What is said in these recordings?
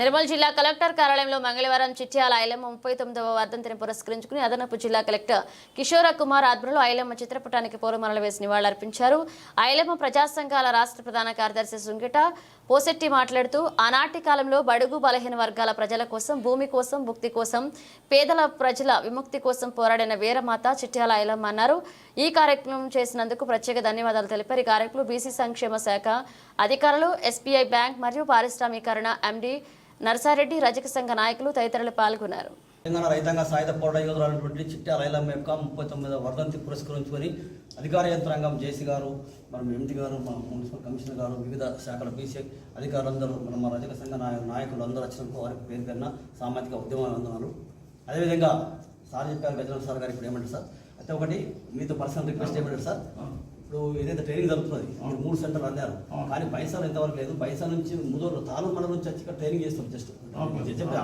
నిర్మల్ జిల్లా కలెక్టర్ కార్యాలయంలో మంగళవారం చిట్యాల ఐలమ్మ ముప్పై తొమ్మిదవ వర్ధంతిని పురస్కరించుకుని అదనపు జిల్లా కలెక్టర్ కిషోర కుమార్ ఆధ్వర్యంలో ఐలమ్మ చిత్రపటానికి పూలమాలలు వేసి నివాళులర్పించారు. ఐలమ్మ ప్రజా సంఘాల రాష్ట్ర ప్రధాన కార్యదర్శి సుంగిట పోసెట్టి మాట్లాడుతూ ఆనాటి కాలంలో బడుగు బలహీన వర్గాల ప్రజల కోసం భూమి కోసం భుక్తి కోసం పేదల ప్రజల విముక్తి కోసం పోరాడిన వీరమాత చిట్యాల ఐలమ్మ అన్నారు. ఈ కార్యక్రమం చేసినందుకు ప్రత్యేక ధన్యవాదాలు తెలిపారు. ఈ కార్యక్రమంలో బీసీ సంక్షేమ శాఖ అధికారులు ఎస్బీఐ బ్యాంక్ మరియు పారిశ్రామీకరణ ఎండీ నర్సారెడ్డి రజక సంఘ నాయకులు తదితరులు పాల్గొన్నారు. తెలంగాణ రైతాంగ సాయుధ పోరాట యోధులైనటువంటి చిట్టా లైలమ్మ యొక్క ముప్పై తొమ్మిదవ వర్ధంతి పురస్కరించుకొని అధికార యంత్రాంగం జేసీ గారు మన ఎండి గారు మన మున్సిపల్ కమిషనర్ గారు వివిధ శాఖల బీసీ అధికారులందరూ మన మా రజక సంఘ నాయ నాయకులు అందరూ వచ్చినందుకు వారికి పేరు కన్నా సామాజిక ఉద్యమాలు అదేవిధంగా సార్ చెప్పారు గజరాజ్ సార్ గారు ఇప్పుడు ఏమంటారు సార్? అయితే ఒకటి మీతో పర్సనల్ రిక్వెస్ట్ ఏమంటారు సార్? ఇప్పుడు ఏదైతే ట్రైనింగ్ జరుగుతుంది మీరు మూడు సెంటర్లు అన్నారు. కానీ పైసలు ఎంతవరకు లేదు. పైసా నుంచి ముదూరు తాలూరు మండలం నుంచి వచ్చి ట్రైనింగ్ చేస్తాం జస్ట్. చెప్పి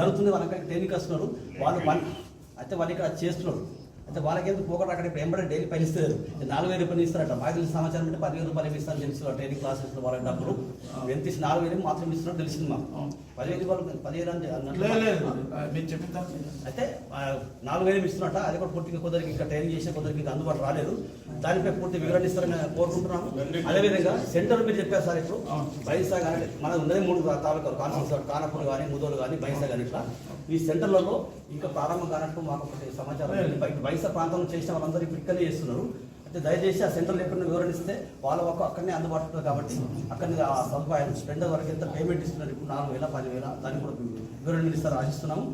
జరుగుతుంది వాళ్ళకి ట్రైనింగ్ వస్తున్నారు వాళ్ళు అయితే వాళ్ళు ఇక్కడ చేస్తున్నారు. అయితే వాళ్ళకి ఎందుకు పోకుండా అక్కడ ఇప్పుడు ఎంబడే డైలీ పని ఇస్తారు నాలుగు వేలు పని ఇస్తారట. మాకు తెలిసిన సమాచారం అంటే పదివేలు రూపాయలు ఇస్తారని తెలుసు ట్రైనింగ్ క్లాసెస్ వాళ్ళకి డబ్బులు. ఎంత ఇచ్చి నాలుగు వేలు మాత్రం ఇస్తున్నారు తెలిసింది మాకు. పదివేలు వాళ్ళు పదివేలు అంటే అయితే నాలుగు వేలు ఇస్తున్నట్ట అది కూడా పూర్తిగా కొందరికి ఇంకా ట్రైనింగ్ చేసిన కొందరికి ఇంకా అందుబాటు రాలేదు. దానిపై పూర్తి వివరణ ఇస్తారని కోరుకుంటున్నాము. అదేవిధంగా సెంటర్ మీరు చెప్పారు సార్ ఇప్పుడు. బైసా కానీ మన ఉన్నది మూడు తాలూకాలు. కాన్ఫరెన్స్ కానపూర్ కానీ ముదోలు కానీ బైసా కానీ ఇట్లా. ఈ సెంటర్లలో ఇంకా ప్రారంభం కానట్టు మాకు ఒకటి సమాచారం. బయట బైసా ప్రాంతంలో చేసిన వాళ్ళందరూ ఇప్పుడు ఇక్కడనే చేస్తున్నారు. అయితే దయచేసి ఆ సెంటర్లో ఎక్కడ వివరణిస్తే వాళ్ళ ఒక అక్కడనే అందుబాటులో కాబట్టి అక్కడనే ఆ సదుపాయం స్పెండర్ వరకు ఎంత పేమెంట్ ఇస్తున్నారు? ఇప్పుడు నాలుగు వేల పదివేల దాన్ని కూడా వివరణ ఇస్తారు ఆశిస్తున్నాము.